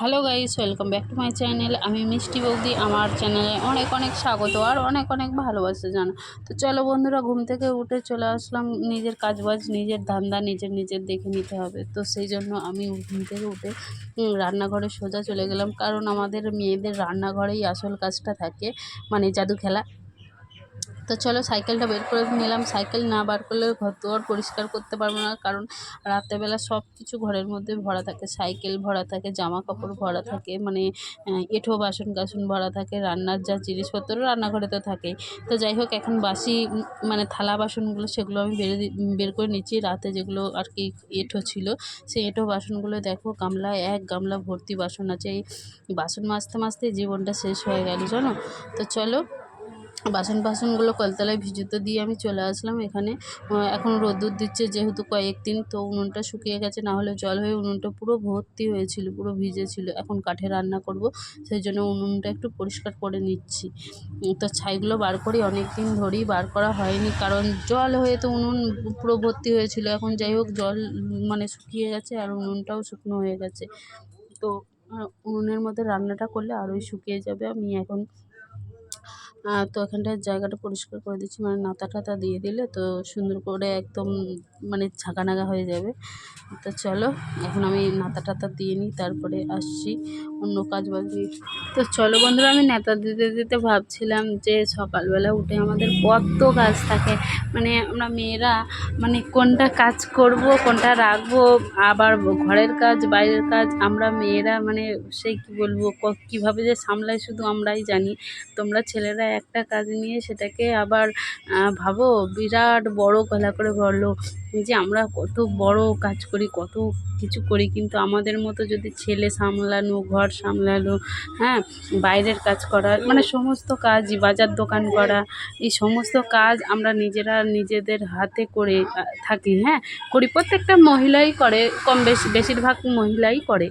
Hello guys, welcome back to my channel. আমি মিষ্টি বৌদি, আমার চ্যানেলে অনেক অনেক স্বাগত আর অনেক অনেক ভালোবাসা জানো। তো চলো বন্ধুরা, ঘুম থেকে উঠে চলে আসলাম। নিজের কাজবাজ, নিজের ধান্দা, নিজের নিজের দেখে নিতে হবে। তো সেই জন্য আমি ঘুম থেকে উঠে রান্নাঘরে সোজা চলে গেলাম। কারণ আমাদের মেয়েদের রান্নাঘরেই আসল কাজটা থাকে মানে জাদু খেলা। তো চলো সাইকেলটা বের করে নিলাম। সাইকেল না বার করলে ঘর দুয়ার পরিষ্কার করতে পারব না, কারণ রাত্রেবেলা সব কিছু ঘরের মধ্যে ভরা থাকে। সাইকেল ভরা থাকে জামা কাপড় ভরা থাকে মানে এঁঠো বাসন কাসন ভরা থাকে, রান্নার যা জিনিসপত্র রান্নাঘরে তো থাকেই। তো যাই হোক, এখন বাসি মানে থালা বাসনগুলো সেগুলো আমি বের বের করে নিচ্ছি। রাতে যেগুলো আর কি এঁঠো ছিল, সেই এঁঠো বাসনগুলো দেখো, গামলায় এক গামলা ভর্তি বাসন আছে। এই বাসন মাজতে মাজতে জীবনটা শেষ হয়ে গেল, জানো? তো চলো বাসন বাসনগুলো কলতলায় ভিজুতে দিয়ে আমি চলে আসলাম এখানে। এখন রোদ্দুর দিচ্ছে যেহেতু কয়েকদিন তো উনুনটা শুকিয়ে গেছে, না হলে জল হয়ে উনুনটা পুরো ভর্তি হয়েছিল, পুরো ভিজে ছিল এখন কাঠে রান্না করব, সেই জন্য উনুনটা একটু পরিষ্কার করে নিচ্ছি। তো ছাইগুলো বার করি অনেক দিন ধরেই বার করা হয়নি, কারণ জল হয়ে তো উনুন পুরো ভর্তি হয়েছিল। এখন যাই হোক, জল মানে শুকিয়ে গেছে আর উনুনটাও শুকনো হয়ে গেছে। তো উনুনের মধ্যে রান্নাটা করলে আরোই শুকিয়ে যাবে। আমি এখন তো এখানটায় জায়গাটা পরিষ্কার করে দিচ্ছি মানে নাতা টাতা দিয়ে দিলে তো সুন্দর করে একদম মানে নাগা হয়ে যাবে। তো চলো, এখন আমি নাতা টাতা দিয়ে নিই, তারপরে আসছি। অন্য কাজ বাজ। তো চলো বন্ধুরা, আমি নেতা দিতে দিতে ভাবছিলাম যে সকালবেলা উঠে আমাদের কত কাজ থাকে মানে আমরা মেয়েরা মানে কোনটা কাজ করব, কোনটা রাখব, আবার ঘরের কাজ, বাইরের কাজ, আমরা মেয়েরা মানে সেই কী বলব কীভাবে যে সামলাই শুধু আমরাই জানি তোমরা ছেলেরা একটা কাজ নিয়ে সেটাকে আবার ভাবো, বিরাট বড় গলা করে বলো যে আমরা কত বড় কাজ করি, কত কিছু করি, কিন্তু আমাদের মতো যদি ছেলে সামলানো, ঘর সামলানো হ্যাঁ বাইরের কাজ করা মানে সমস্ত কাজই, বাজার দোকান করা, এই সমস্ত কাজ আমরা নিজেরা নিজেদের হাতে করে থাকি হ্যাঁ করি। প্রত্যেকটা মহিলাই করে, কম বেশি, বেশিরভাগ মহিলাই করে।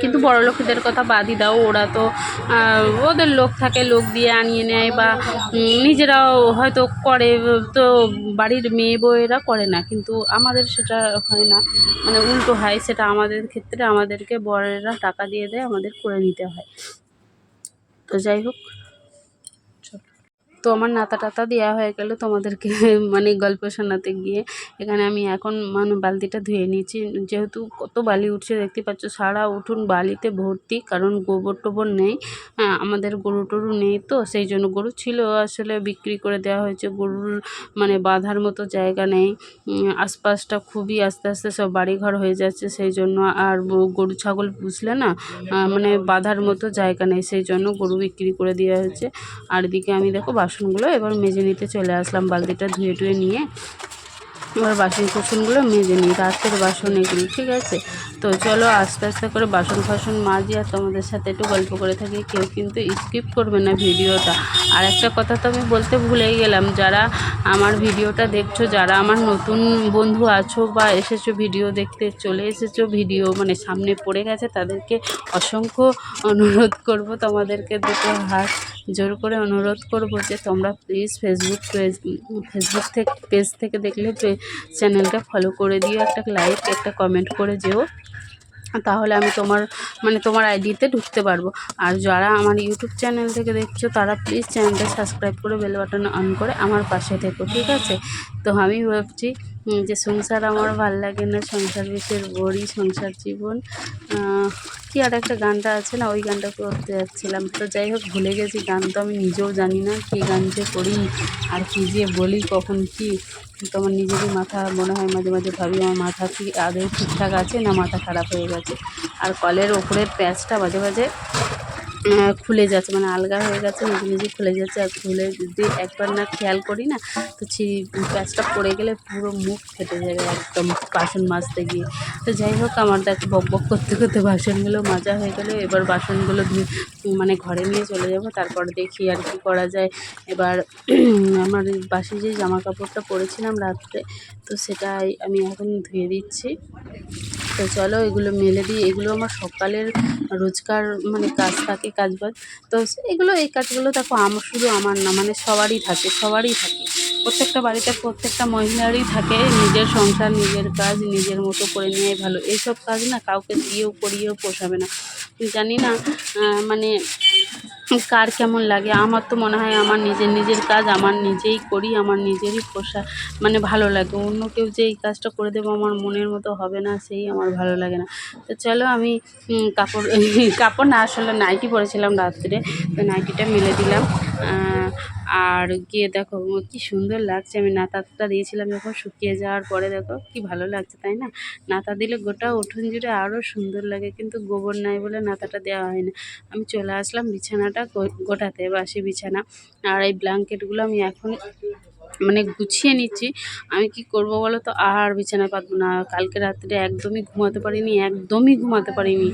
কিন্তু বড় লোকেদের কথা বাদই দাও, ওরা তো ওদের লোক থাকে, লোক দিয়ে আনিয়ে নেয় বা নিজেরাও হয়তো করে, তো বাড়ির মেয়ে বউয়েরা করে না, কিন্তু আমাদের সেটা হয় না মানে উল্টো হয়, সেটা আমাদের ক্ষেত্রে আমাদেরকে বড়েরা টাকা দিয়ে দেয়, আমাদের করে নিতে হয় তো যাই হোক। তো আমার নাতা টাতা দেওয়া হয়ে গেল তোমাদেরকে মানে গল্প শোনাতে গিয়ে। এখানে আমি এখন মানে বালতিটা ধুয়ে নিয়েছি। যেহেতু কত বালি উঠছে দেখতে পাচ্ছ, সারা উঠুন বালিতে ভর্তি, কারণ গোবর টোবর নেই। হ্যাঁ আমাদের গরু টরু নেই তো, সেই জন্য গরু ছিল, আসলে বিক্রি করে দেওয়া হয়েছে। গরুর মানে বাঁধার মতো জায়গা নেই। আশপাশটা খুবই আস্তে আস্তে সব বাড়িঘর হয়ে যাচ্ছে, সেই জন্য আর গরু, ছাগল পুষলে না মানে বাঁধার মতো জায়গা নেই, সেই জন্য গরু বিক্রি করে দেওয়া হয়েছে। আর এদিকে আমি দেখো বাসনগুলো এবার মেজে নিতে চলে আসলাম, বালতিটা ধুয়ে টুয়ে নিয়ে। এবার বাসন কোসনগুলো মেজে নিই, রাতের বাসন এগুলো, ঠিক আছে? তো চলো আস্তে আস্তে করে বাসন ফাসন মাজি আর তোমাদের সাথে একটু গল্প করে থাকি, কেউ কিন্তু স্কিপ করবে না ভিডিওটা। আর একটা কথা তো আমি বলতে ভুলেই গেলাম, যারা আমার ভিডিওটা দেখছ, যারা আমার নতুন বন্ধু আছো বা এসেছ ভিডিও দেখতে, চলে এসেছ ভিডিও মানে সামনে পড়ে গেছে, তাদেরকে অসংখ্য অনুরোধ করব তোমাদেরকে দুটো হাত জোর করে অনুরোধ করব যে তোমরা প্লিজ ফেসবুক পেজ ফেসবুক থেকে পেজ থেকে দেখলে চ্যানেলটা ফলো করে দিও, একটা লাইক একটা কমেন্ট করে যেও। তাহলে আমি তোমার মানে তোমার আইডিতে ঢুকতে পারব। আর যারা আমার ইউটিউব চ্যানেল থেকে দেখছ, তারা প্লিজ চ্যানেলটা সাবস্ক্রাইব করে বেল বাটন অন করে আমার পাশে থেকো, ঠিক আছে? তো আমি ভাবছি যে সংসার আমার ভালো লাগে না, সংসার বিষের বড়ি, সংসার জীবন কি আর একটা গানটা আছে না, ওই গানটা করতে যাচ্ছিলাম। তো যাই হোক, ভুলে গেছি, গান তো আমি নিজেও জানি না কী গান যে করি, আর কী যে বলি, কখন কি, তো আমার নিজেরই মাথা, মনে হয় মাঝে মাঝে ভাবি, আমার মাথা কি আদৌ ঠিকঠাক আছে না মাথা খারাপ হয়ে গেছে। আর কলের ওপরের প্যাচটা মাঝে মাঝে খুলে যাচ্ছে মানে আলগা হয়ে গেছে, নিজে নিজে খুলে যাচ্ছে। আর খুলে যদি একবার না খেয়াল করি না, তো ছি প্যাঁচটা পড়ে গেলে পুরো মুখ ফেটে যাবে একদম বাসন মাজতে গিয়ে। তো যাই হোক, আমার দেখ, বক বক করতে করতে বাসনগুলো মাজা হয়ে গেলে। এবার বাসনগুলো মানে ঘরে নিয়ে চলে যাব। তারপর দেখি আর কি করা যায়। এবার আমার বাসি যে জামা কাপড়টা পরেছিলাম রাত্রে, তো সেটাই আমি এখন ধুয়ে দিচ্ছি। তো চলো এগুলো মেলে দিই। এগুলো আমার সকালের রোজকার মানে কাজ থাকে কাজ বাজ তো এগুলো এই কাজগুলো দেখো, আমার শুধু আমার না মানে সবারই থাকে সবারই থাকে। প্রত্যেকটা বাড়িতে প্রত্যেকটা মহিলারই থাকে, নিজের সংসার, নিজের কাজ, নিজের মতো করে নেওয়াই ভালো। এইসব কাজ না কাউকে দিয়েও করিয়েও পোষাবে না। জানি না মানে কার কেমন লাগে। আমার তো মনে হয় আমার নিজের নিজের কাজ, আমার নিজেই করি, আমার নিজেরই পোষা মানে ভালো লাগে। অন্য কেউ যে এই কাজটা করে দেবো আমার মনের মতো হবে না, সেই আমার ভালো লাগে না। তো চলো আমি কাপড় কাপড় না, আসলে নাইটি পরেছিলাম রাত্রে, তো নাইটিটা মেলে দিলাম। আর গিয়ে দেখো কি সুন্দর লাগছে। আমি নাতাটা দিয়েছিলাম যখন শুকিয়ে যাওয়ার পরে, দেখো, কি ভালো লাগছে, তাই না? নাতা দিলে গোটা উঠোন জুড়ে আরও সুন্দর লাগে, কিন্তু গোবর নাই বলে নাতাটা দেওয়া হয় না। আমি চলে আসলাম বিছানাটা গোটাতে, বাসি বিছানা। আর এই ব্ল্যাঙ্কেটগুলো আমি এখন মানে গুছিয়ে নিচ্ছি। আমি কি করব বলো তো? আর বিছানায় পাতবো না। কালকে রাত্রে একদমই ঘুমাতে পারিনি, একদমই ঘুমাতে পারিনি।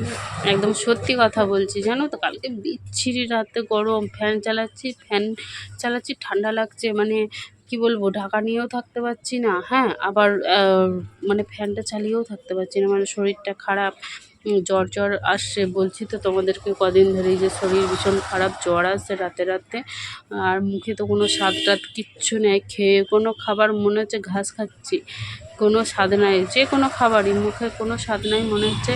একদম সত্যি কথা বলছি, জানো তো? কালকে বিচ্ছিরি রাতে গরম, ফ্যান চালাচ্ছি ফ্যান চালাচ্ছি, ঠান্ডা লাগছে। মানে কি বলব, ঢাকা নিয়েও থাকতে পারছি না। হ্যাঁ আবার মানে ফ্যানটা চালিয়েও থাকতে পারছি না। মানে শরীরটা খারাপ। জ্বর জ্বর আসছে বলছি তো তোমাদেরকে কদিন ধরেই যে শরীর ভীষণ খারাপ জ্বর আসছে রাতে রাতে। আর মুখে তো কোনো স্বাদ টাদ কিচ্ছু নেই, খেয়ে কোনো খাবার মনে হচ্ছে ঘাস খাচ্ছি। কোনো স্বাদ নাই, যে কোনো খাবারই মুখে কোনো স্বাদ নাই, মনে হচ্ছে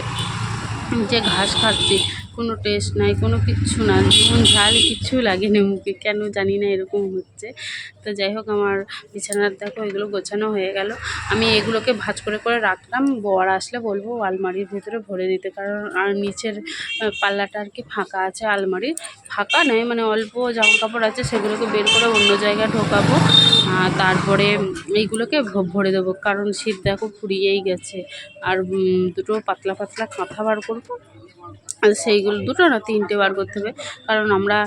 যে ঘাস খাচ্ছি। কোনো টেস্ট নাই, কোনো কিচ্ছু না নুন ঝাল কিচ্ছু লাগেনি মুখে, কেন জানি না এরকম হচ্ছে। তো যাই হোক, আমার বিছানার দেখো এগুলো গোছানো হয়ে গেল। আমি এগুলোকে ভাঁজ করে করে রাখলাম, বর আসলে বলব আলমারির ভেতরে ভরে দিতে কারণ আর নিচের পাল্লাটা আর কি ফাঁকা আছে আলমারির। ফাঁকা নয় মানে অল্প জামা কাপড় আছে, সেগুলোকে বের করে অন্য জায়গায় ঢোকাবো তারপরে এইগুলোকে ভরে দেবো। কারণ শীত দেখো ফুরিয়েই গেছে, আর দুটো পাতলা পাতলা কাঁথা বার করব সেইগুলো দুটো না তিনটে বার করতে হবে। কারণ আমরা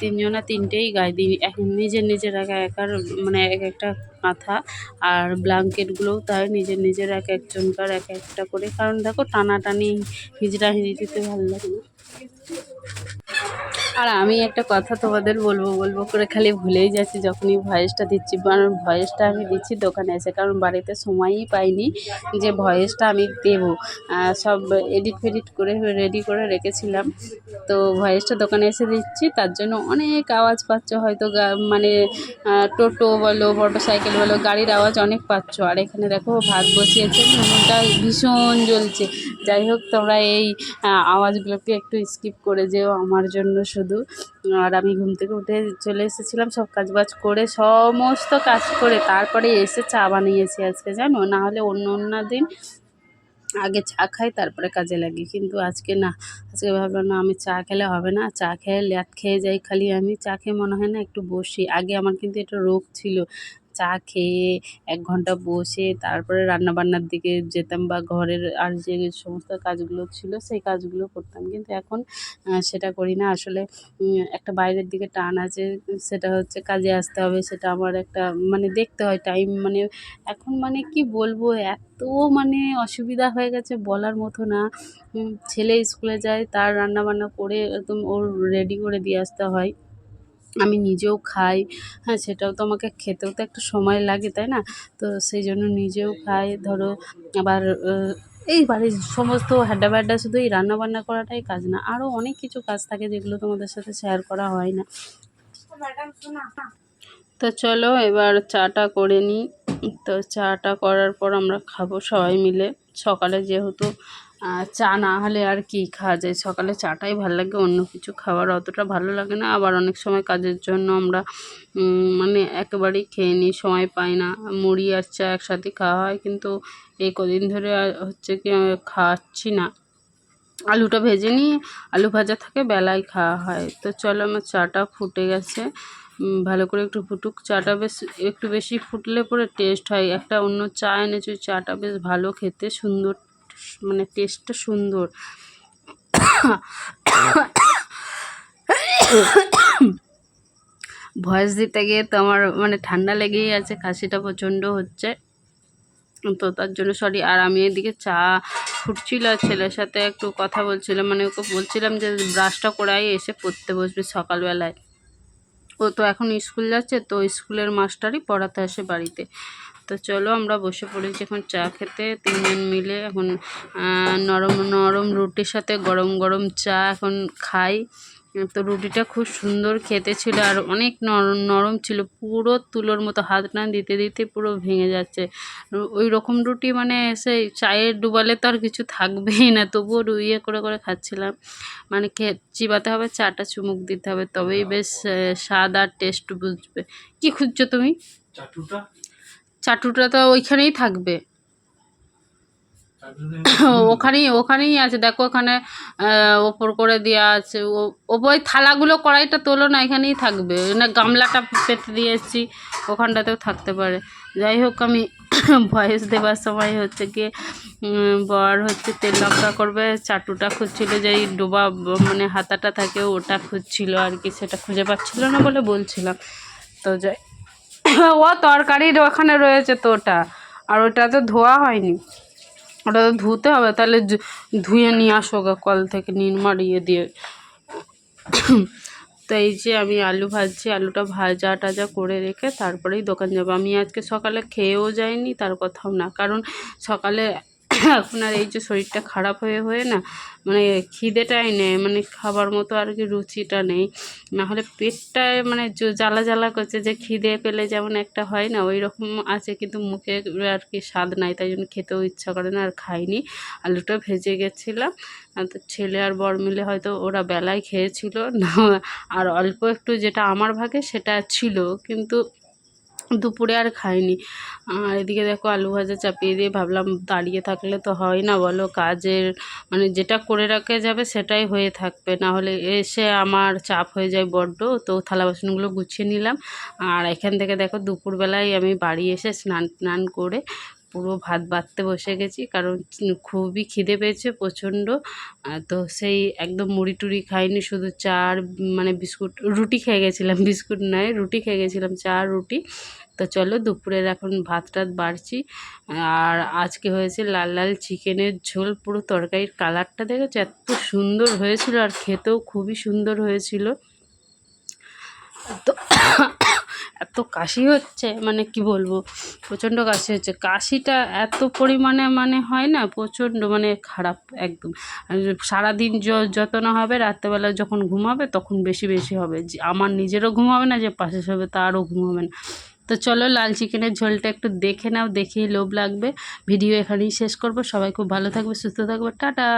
তিনজনা তিনটেই গায়ে দিই। এক নিজের নিজের এক একার মানে এক একটা কাঁথা আর ব্ল্যাঙ্কেটগুলোও তাই নিজের নিজের এক একজনকার এক একটা করে। কারণ দেখো টানাটানি হিজড়া হিজড়িতে ভালো লাগে আর আমি একটা কথা তোমাদের বলব বলব করে খালি ভুলেই যাচ্ছি, যখনই ভয়েসটা দিচ্ছি, কারণ ভয়েসটা আমি দিচ্ছি দোকানে এসে, কারণ বাড়িতে সময়ই পাইনি যে ভয়েসটা আমি দেবো। সব এডিট ফেডিট করে রেডি করে রেখেছিলাম। তো ভয়েসটা দোকানে এসে দিচ্ছি, তার জন্য অনেক আওয়াজ পাচ্ছ, হয়তো মানে টোটো বলো মোটর সাইকেল বলো, গাড়ির আওয়াজ অনেক পাচ্ছ। আর এখানে দেখো ভাত বসিয়েছে ভীষণ জ্বলছে। যাই হোক, তোমরা এই আওয়াজগুলোকে একটু স্কিপ করে যেও আমার জন্য শুধু। আর আমি ঘুম থেকে উঠে চলে এসেছিলাম, সব কাজ বাজ করে, সমস্ত কাজ করে, তারপরে এসে চা বানিয়েছি আজকে, জানো? না হলে অন্য অন্য দিন আগে চা খাই, তারপরে কাজে লাগি। কিন্তু আজকে না, আজকে ভাবলাম না, আমি চা খেলে হবে না। চা খেয়ে ল্যাট খেয়ে যাই খালি আমি। চা খেয়ে মনে হয় না একটু বসি। আগে আমার কিন্তু এটা রোগ ছিল। চা খেয়ে এক ঘণ্টা বসে তারপরে রান্নাবান্নার দিকে যেতাম বা ঘরের আর যে সমস্ত কাজগুলো ছিল সেই কাজগুলো করতাম। কিন্তু এখন সেটা করি না। আসলে একটা বাইরের দিকে টান আছে, সেটা হচ্ছে কাজে আসতে হবে, সেটা আমার একটা মানে দেখতে হয় টাইম মানে এখন মানে কি বলব, এত মানে অসুবিধা হয়ে গেছে বলার মতো না। ছেলে স্কুলে যায়, তার রান্না বান্না করে একদম ওর রেডি করে দিয়ে আসতে হয়। আমি নিজেও খাই। হ্যাঁ সেটাও তো আমাকে খেতেও তো একটু সময় লাগে, তাই না? তো সেই জন্য নিজেও খাই। ধরো, আবার এই বাড়ির সমস্ত হ্যাডা ব্যাডা শুধু এই রান্নাবান্না করাটাই কাজ না আরও অনেক কিছু কাজ থাকে যেগুলো তোমাদের সাথে শেয়ার করা হয় না। তো চলো, এবার চাটা করে নিই। তো চাটা করার পর আমরা খাব সবাই মিলে। সকালে যেহেতু চা না হলে আর কি খাওয়া যায়? সকালে চাটাই ভালো লাগে, অন্য কিছু খাবার অতটা ভালো লাগে না। আবার অনেক সময় কাজের জন্য আমরা মানে একেবারেই খেয়ে নিই সময় পাই না। মুড়ি আর চা একসাথে খাওয়া হয়, কিন্তু এই কদিন ধরে হচ্ছে কি খাচ্ছি না। আলুটা ভেজে নিয়ে আলু ভাজা থাকে, বেলায় খাওয়া হয়। তো চলো আমার চাটা ফুটে গেছে। ভালো করে একটু ফুটুক। চাটা বেশ, একটু বেশি ফুটলে পরে টেস্ট হয়। একটা অন্য চা এনেছি চাটা বেশ ভালো খেতে, সুন্দর মানে টেস্টটা সুন্দর। ভয়েস দিতে গিয়ে তো আমার মানে ঠান্ডা লেগেই আছে, কাশিটা প্রচণ্ড হচ্ছে। তো তার জন্য সরি আর আমি এদিকে চা ফুটছিল ছেলের সাথে একটু কথা বলছিলাম মানে ওকে বলছিলাম যে ব্রাশটা করাই, এসে পড়তে বসবে সকালবেলায়। ও তো এখন স্কুল যাচ্ছে, তো স্কুলের মাস্টারই পড়াতে আসে বাড়িতে। তো চলো আমরা বসে পড়েছি এখন চা খেতে। তিনজন মিলে এখন নরম নরম রুটির সাথে গরম গরম চা এখন খাই। তো রুটিটা খুব সুন্দর খেতে ছিল আর অনেক নরম নরম ছিল। পুরো তুলোর মতো হাত না দিতে দিতে পুরো ভেঙে যাচ্ছে। ওই রকম রুটি মানে সেই চায়ের ডুবালে তো আর কিছু থাকবেই না। তবুও রু- ইয়ে করে করে খাচ্ছিলাম। মানে খেয়ে চিবাতে হবে, চাটা চুমুক দিতে হবে। তবেই বেশ স্বাদ আর টেস্ট বুঝবে। কি খুঁজছো তুমি? চাটুটা তো ওইখানেই থাকবে। ওখানেই ওখানেই আছে। দেখো ওখানে ওপর করে দেওয়া আছে। ওই থালাগুলো কড়াইটা তোলো না এখানেই থাকবে। না গামলাটা পেতে দিয়েছি ওখানটাতেও থাকতে পারে। যাই হোক আমি ভয়েস দেবার সময় হচ্ছে গিয়ে বর হচ্ছে তেল লঙ্কা করবে। চাটুটা খুঁজছিল যে এই ডোবা মানে হাতাটা থাকে ওটা খুঁজছিল আর কি সেটা খুঁজে পাচ্ছিল না বলে বলছিলাম। তো যাই ও তরকারির ওখানে রয়েছে তো ওটা। আর ওটা তো ধোয়া হয়নি। ওটা তো ধুতে হবে, তাহলে ধুয়ে নিয়ে আসো কল থেকে নিন ইয়ে দিয়ে। তো এই যে আমি আলু ভাজছি, আলুটা ভাজা টাজা করে রেখে তারপরেই দোকান যাব। আমি আজকে সকালে খেয়েও যাইনি, তার কথাও না। কারণ সকালে এখন আর এই যে শরীরটা খারাপ হয়ে হয়ে না মানে খিদেটাই নেই মানে খাবার মতো আর কি রুচিটা নেই। নাহলে পেটটায় মানে জ্বালা জ্বালা করছে যে খিদে পেলে যেমন একটা হয় না ওই রকম আছে, কিন্তু মুখে আর কি স্বাদ নাই, তাই জন্য খেতেও ইচ্ছা করে না, আর খাইনি। আলুটা ভেজে গেছিলাম তো ছেলে আর বর মিলে হয়তো ওরা বেলায় খেয়েছিল, না, আর অল্প একটু যেটা আমার ভাগে সেটা ছিল, কিন্তু দুপুরে আর খাইনি। আর এদিকে দেখো আলু ভাজা চাপিয়ে দিয়ে ভাবলাম দাঁড়িয়ে থাকলে তো হয় না, বলো? কাজের মানে যেটা করে রাখা যাবে সেটাই হয়ে থাকবে। না হলে এসে আমার চাপ হয়ে যায় বড্ড, তো থালা বাসনগুলো গুছিয়ে নিলাম। আর এখান থেকে দেখো দুপুরবেলায় আমি বাড়ি এসে স্নান টান করে পুরো ভাত বাড়তে বসে গেছি, কারণ খুবই খিদে পেয়েছে প্রচণ্ড। তো সেই একদম মুড়ি টুড়ি খাইনি, শুধু চা আর মানে বিস্কুট, রুটি খেয়ে গেছিলাম, বিস্কুট নয়, রুটি খেয়ে গেছিলাম, চা রুটি। তো চলো দুপুরের এখন ভাত টাত বাড়ছি। আর আজকে হয়েছে লাল লাল চিকেনের ঝোল, পুরো তরকারির কালারটা দেখেছ? এত সুন্দর হয়েছিল আর খেতেও খুবই সুন্দর হয়েছিল। তো এত কাশি হচ্ছে মানে কি বলব? প্রচণ্ড কাশি হচ্ছে। কাশিটা এত পরিমাণে মানে হয় না, প্রচণ্ড মানে খারাপ একদম। সারাদিন যত না হবে, রাত্রেবেলা যখন ঘুমাবে তখন বেশি বেশি হবে। আমার নিজেরও ঘুম হবে না, যে পাশে শোবে তারও ঘুম হবে না। তো চলো, লাল চিকেনের ঝোলটা একটু দেখে নাও, দেখেই লোভ লাগবে। ভিডিও এখানেই শেষ করব। সবাই খুব ভালো থাকবে, সুস্থ থাকবে। টাটা!